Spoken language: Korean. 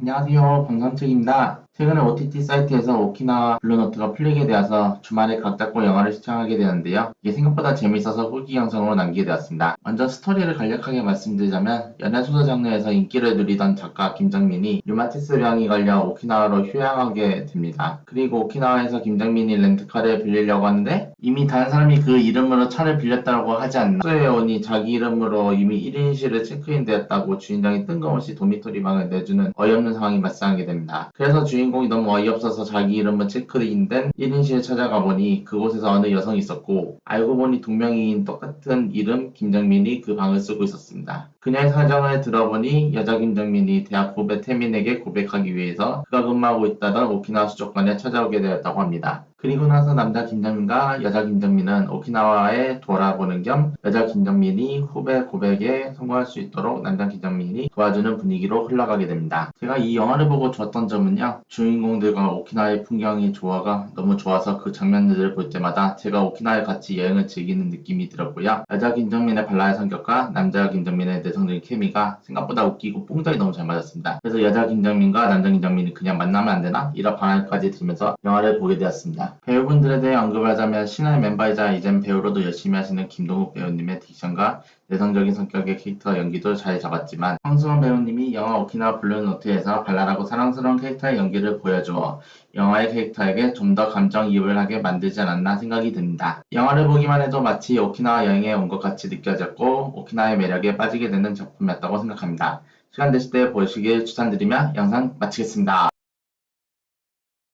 안녕하세요. 방선책입니다. 최근에 OTT 사이트에서 오키나와 블루노트가 풀리게 되어서 주말에 각 잡고 영화를 시청하게 되는데요. 이게 생각보다 재밌어서 후기 영상으로 남기게 되었습니다. 먼저 스토리를 간략하게 말씀드리자면 연애 소설 장르에서 인기를 누리던 작가 김정민이 류마티스 병이 걸려 오키나와로 휴양하게 됩니다. 그리고 오키나와에서 김정민이 렌트카를 빌리려고 하는데 이미 다른 사람이 그 이름으로 차를 빌렸다고 하지 않나 숙소에 오니 자기 이름으로 이미 1인실을 체크인 되었다고 주인장이 뜬금없이 도미토리 방을 내주는 어이없는 상황이 발생하게 됩니다. 그래서 주인 공이 너무 어이없어서 자기 이름은 체크인된 1인실에 찾아가 보니 그곳에서 어느 여성이 있었고 알고 보니 동명이인 똑같은 이름 김정민이 그 방을 쓰고 있었습니다. 그녀의 사정을 들어보니 여자 김정민이 대학 후배 태민에게 고백하기 위해서 그가 근무하고 있다던 오키나와 수족관에 찾아오게 되었다고 합니다. 그리고 나서 남자 김정민과 여자 김정민은 오키나와에 돌아보는 겸 여자 김정민이 후배 고백에 성공할 수 있도록 남자 김정민이 도와주는 분위기로 흘러가게 됩니다. 제가 이 영화를 보고 좋았던 점은요. 주인공들과 오키나와의 풍경이 조화가 너무 좋아서 그 장면들을 볼 때마다 제가 오키나와에 같이 여행을 즐기는 느낌이 들었고요. 여자 김정민의 발랄한 성격과 남자 김정민의 내성적인 케미가 생각보다 웃기고 뽕짝이 너무 잘 맞았습니다. 그래서 여자 김정민과 남자 김정민이 그냥 만나면 안 되나? 이런 반항까지 들면서 영화를 보게 되었습니다. 배우분들에 대해 언급하자면 신화의 멤버이자 이젠 배우로도 열심히 하시는 김동욱 배우님의 딕션과 내성적인 성격의 캐릭터 연기도 잘 잡았지만 황수원 배우님이 영화 오키나와 블루노트에서 발랄하고 사랑스러운 캐릭터의 연기 를 보여주어 영화의 캐릭터에게 좀 더 감정이입을 하게 만들지 않았나 생각이 듭니다. 영화를 보기만 해도 마치 오키나와 여행에 온 것 같이 느껴졌고 오키나와의 매력에 빠지게 되는 작품이었다고 생각합니다. 시간 되실 때 보시길 추천드리며 영상 마치겠습니다.